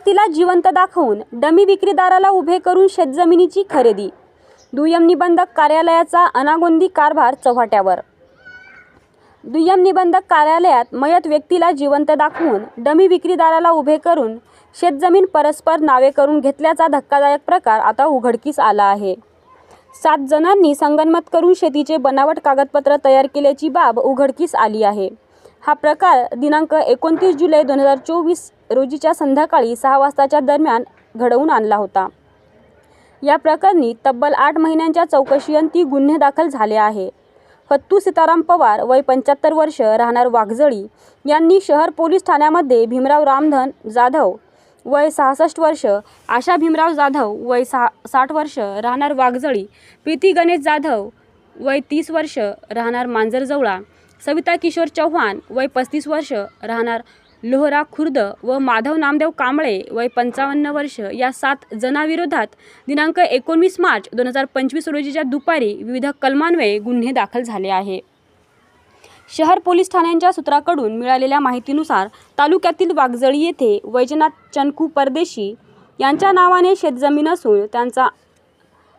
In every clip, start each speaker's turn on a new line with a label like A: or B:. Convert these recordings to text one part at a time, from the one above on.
A: व्यक्तीला जिवंत दाखवून डमी विक्रीदाराला उभे करून शेतजमिनीची खरेदी. दुय्यम निबंधक कार्यालयाचा अनागोंदी कारभार चव्हाट्यावर दुय्यम निबंधक कार्यालयात मयत व्यक्तीला जिवंत दाखवून डमी विक्रीदाराला उभे करून शेतजमीन परस्पर नावे करून घेतल्याचा धक्कादायक प्रकार आता उघडकीस आला आहे. सात जणांनी संगनमत करून शेतीचे बनावट कागदपत्र तयार केल्याची बाब उघडकीस आली आहे. हा प्रकार दिनांक एकोणतीस जुलै दोन हजार चोवीस रोजीच्या संध्याकाळी सहा वाजताच्या दरम्यान घडवून आणला होता. या प्रकरणी तब्बल आठ महिन्यांच्या चौकशीअंती गुन्हे दाखल झाले आहे. फत्तू सीताराम पवार वय पंच्याहत्तर वर्ष राहणार वाघजळी यांनी शहर पोलीस ठाण्यामध्ये भीमराव रामधन जाधव वय सहासष्ट वर्ष आशा भीमराव जाधव वय सहा साठ वर्ष राहणार वाघजळी प्रीती गणेश जाधव वय तीस वर्ष राहणार मांजरजवळा सविता किशोर चव्हाण वय पस्तीस वर्ष राहणार लोहरा खुर्द व माधव नामदेव कांबळे वय पंचावन्न वर्ष. या सात जणांविरोधात दिनांक एकोणवीस मार्च दोन हजार पंचवीस रोजीच्या दुपारी विविध कलमान्वये गुन्हे दाखल झाले आहे. शहर पोलीस ठाण्यांच्या सूत्राकडून मिळालेल्या माहितीनुसार तालुक्यातील वाघजळी येथे वैजनाथ चनकू परदेशी यांच्या नावाने शेतजमीन असून त्यांचा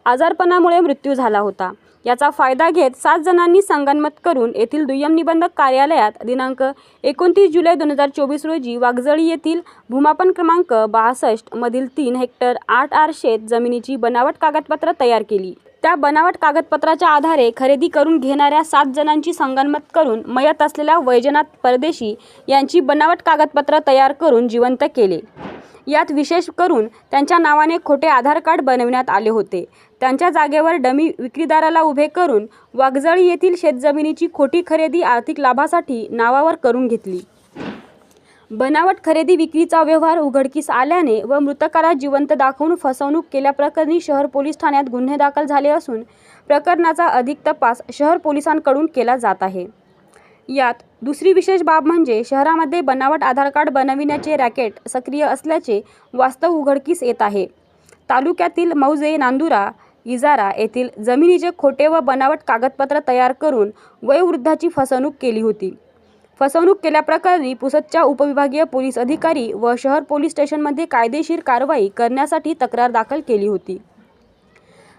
A: आजारपणामुळे मृत्यू झाला होता. याचा फायदा घेत सात जणांनी संगनमत करून येथील दुय्यम निबंधक कार्यालयात दिनांक एकोणतीस जुलै दोन हजार चोवीस रोजी वाघजळी येथील भूमापन क्रमांक बासष्ट मधील तीन हेक्टर आठ आर शेत जमिनीची बनावट कागदपत्र तयार केली. त्या बनावट कागदपत्राच्या आधारे खरेदी करून घेणाऱ्या सात जणांची संगनमत करून मयत असलेल्या वैजनाथ परदेशी यांची बनावट कागदपत्र तयार करून जिवंत केले. यात विशेष करून त्यांच्या नावाने खोटे आधार कार्ड बनविण्यात आले होते. त्यांच्या जागेवर डमी विक्रीदाराला उभे करून वागजळी येथील शेतजमिनीची खोटी खरेदी आर्थिक लाभासाठी नावावर करून घेतली. बनावट खरेदी विक्रीचा व्यवहार उघडकीस आल्याने व मृतकाला जिवंत दाखवून फसवणूक केल्याप्रकरणी शहर पोलीस ठाण्यात गुन्हे दाखल झाले असून प्रकरणाचा अधिक तपास शहर पोलिसांकडून केला जात आहे. यात दुसरी विशेष बाब म्हणजे शहरामध्ये बनावट आधार कार्ड बनविण्याचे रॅकेट सक्रिय असल्याचे वास्तव उघडकीस येत आहे. तालुक्यातील मौजे नांदुरा इजारा येथील जमिनीचे खोटे व बनावट कागदपत्र तयार करून वयोवृद्धाची फसवणूक केली होती. फसवणूक केल्याप्रकरणी पुसदच्या उपविभागीय पोलीस अधिकारी व शहर पोलीस स्टेशनमध्ये कायदेशीर कारवाई करण्यासाठी तक्रार दाखल केली होती.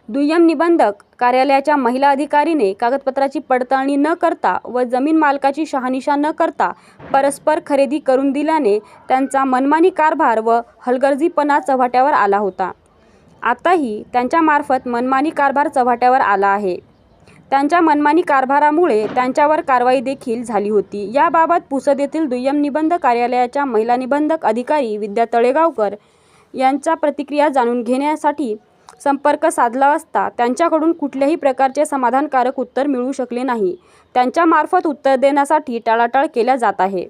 A: दुय्यम निबंधक कार्यालयाच्या महिला अधिकारीने कागदपत्राची पडताळणी न करता व जमीन मालकाची शहानिशा न करता परस्पर खरेदी करून दिल्याने त्यांचा मनमानी कारभार व हलगर्जीपणा चव्हाट्यावर आला होता. आताही त्यांच्यामार्फत मनमानी कारभार चव्हाट्यावर आला आहे. त्यांच्या मनमानी कारभारामुळे त्यांच्यावर कारवाई देखील झाली होती. याबाबत पुसद येथील दुय्यम निबंध कार्यालयाच्या महिला निबंधक अधिकारी विद्या तळेगावकर यांच्या प्रतिक्रिया जाणून घेण्यासाठी संपर्क साधला असता त्यांच्याकडून कुठल्याही प्रकारचे समाधानकारक उत्तर मिळू शकले नाही. त्यांच्यामार्फत उत्तर देण्यासाठी टाळाटाळ केल्या जात आहे.